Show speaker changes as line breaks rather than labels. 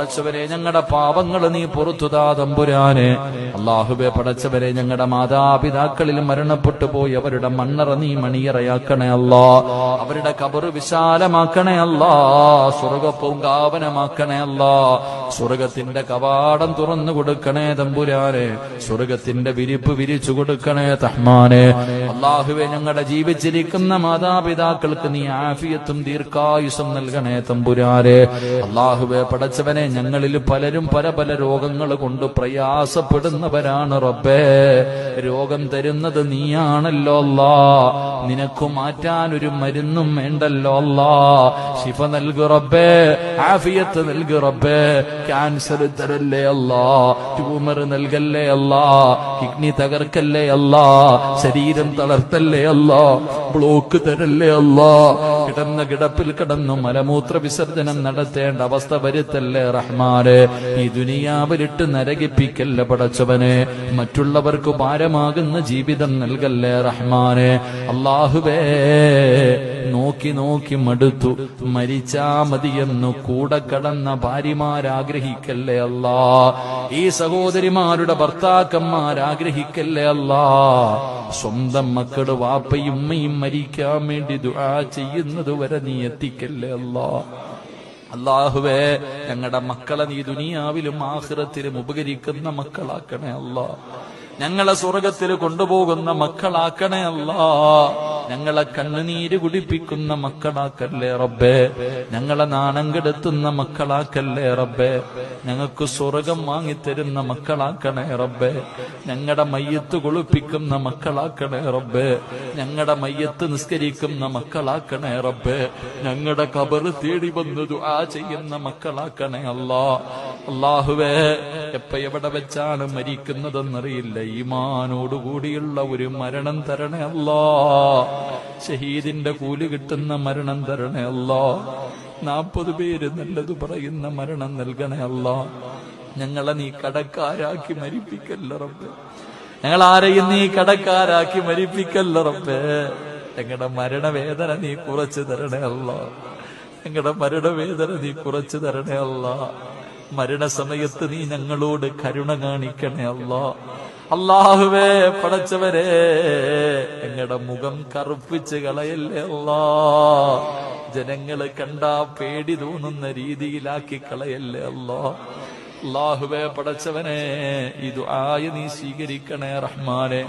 പടച്ചവരെ ഞങ്ങളുടെ പാപങ്ങൾ നീ പുറത്തുതാ തമ്പുരാനെ. അള്ളാഹുബെ പടച്ചവരെ ഞങ്ങളുടെ മാതാപിതാക്കളിൽ മരണപ്പെട്ടു പോയി അവരുടെ മണ്ണറ നീ മണിയറയാക്കണേ അല്ലാ. അവരുടെ കബറ് വിശാലമാക്കണേ അല്ലാ. സ്വർഗപ്പൂങ്കാവനമാക്കണേ അല്ലാ. സ്വർഗത്തിന്റെ കവാടം തുറന്നു കൊടുക്കണേ തമ്പുരാനെ. സ്വർഗത്തിന്റെ വിരിപ്പ് വിരിച്ചു കൊടുക്കണേ തഹ്മാനെ അള്ളാഹുവെ ഞങ്ങളുടെ ജീവിച്ചിരിക്കുന്ന മാതാപിതാക്കൾക്ക് നീ ആഫിയത്തും ദീർഘായുസം നൽകണേ തമ്പുരാരെ അള്ളാഹുവെ പടച്ചവനെ ഞങ്ങളിൽ പലരും പല പല രോഗങ്ങൾ കൊണ്ട് പ്രയാസപ്പെടുന്നവരാണ് റബ്ബേ. രോഗം തരുന്നത് നീയാണല്ലോ അല്ലാ നിനക്ക് മാറ്റാൻ ഒരു മരുന്നും വേണ്ടല്ലോ അല്ലാ. ശിഫ നൽകു റബ്ബേ ആഫിയത്ത് നൽകു റബ്ബേ. ക്യാൻസർ തരല്ലേ അല്ലാ. ട്യൂമർ നൽകല്ലേ അല്ലാ. കിഡ്നി തകർക്കല്ലേ അല്ലാ. ശരീരം തളർത്തല്ലേ അല്ലാ. ബ്ലോക്ക് തരല്ലേ അല്ലാ. കിടന്ന കിടപ്പിൽ കിടന്നു മലമൂത്ര വിസർജനം നടത്തേണ്ട അവസ്ഥ വരുത്തല്ലേ റഹ്മാനെ. ഈ ദുനിയാവിലിട്ട് നരകിപ്പിക്കല്ല പടച്ചവനെ. മറ്റുള്ളവർക്ക് ഭാരമാകുന്ന ജീവിതം നൽകല്ലേ റഹ്മാനെ. അള്ളാഹുവേ നോക്കി നോക്കി മടുത്തു. മരിച്ചാ മതിയെന്നു കൂടെ കടന്ന ഭാര്യമാരാഗ്രഹിക്കല്ലേ അല്ലാ? ഈ സഹോദരിമാരുടെ ഭർത്താക്കന്മാരാഗ്രഹിക്കല്ലേ അല്ലാ? സ്വന്തം മക്കൾ വാപ്പയും ഉമ്മയും മരിക്കാൻ വേണ്ടി ദുആ ചെയ്യുന്നത് വരെ നീ എത്തിക്കല്ലേ അല്ലാ? അള്ളാഹുവേ ഞങ്ങളുടെ മക്കളെ നീ ദുനിയാവിലും ആഹ്റത്തിലും ഉപകരിക്കുന്ന മക്കളാക്കണേ അല്ലാ. ഞങ്ങളെ സ്വർഗത്തിൽ കൊണ്ടുപോകുന്ന മക്കളാക്കണേ അല്ല. ഞങ്ങളെ കണ്ണുനീര് കുടിപ്പിക്കുന്ന മക്കളാക്കല്ലേ റബ്ബേ. ഞങ്ങളെ നാണം കെടുത്തുന്ന മക്കളാക്കല്ലേ റബ്ബേ. ഞങ്ങൾക്ക് സ്വർഗം വാങ്ങിത്തരുന്ന മക്കളാക്കണേ റബ്ബേ. ഞങ്ങളുടെ മയ്യത്ത് കുളിപ്പിക്കുന്ന മക്കളാക്കണേ റബ്ബേ. ഞങ്ങളുടെ മയ്യത്ത് നിസ്കരിക്കുന്ന മക്കളാക്കണേ റബ്ബേ. ഞങ്ങളുടെ കബറ് തേടി വന്നതു ആ ചെയ്യുന്ന മക്കളാക്കണേ അല്ലാ. അള്ളാഹുവേ എപ്പ എവിടെ വെച്ചാണ് മരിക്കുന്നതെന്നറിയില്ല. ഈമാനോടുകൂടിയുള്ള ഒരു മരണം തരണേ അല്ലോ. ഷഹീദിന്റെ കൂലി കിട്ടുന്ന മരണം തരണേ അല്ലോ. നാൽപ്പത് പേര് നല്ലത് പറയുന്ന മരണം നൽകണേ അല്ലോ. ഞങ്ങളെ നീ കടക്കാരാക്കി മരിപ്പിക്കല്ല റബ്ബേ. ഞങ്ങൾ ആരെയും നീ കടക്കാരാക്കി മരിപ്പിക്കല്ല റബ്ബേ. ഞങ്ങളുടെ മരണവേദന നീ കുറച്ചു തരണേ അല്ലോ. ഞങ്ങളുടെ മരണവേദന നീ കുറച്ചു തരണേ അല്ലാ. മരണസമയത്ത് നീ ഞങ്ങളോട് കരുണ കാണിക്കണേ അല്ലോ. അള്ളാഹുവേ പടച്ചവരെ ഞങ്ങളുടെ മുഖം കറുപ്പിച്ച് കളയല്ലേ അല്ലാ. ജനങ്ങൾ കണ്ടാ പേടി തോന്നുന്ന രീതിയിലാക്കി കളയല്ലേ അല്ലോ. അള്ളാഹുവേ പടച്ചവനെ ഇത് ആയ നീ സ്വീകരിക്കണേ റഹ്മാനെ.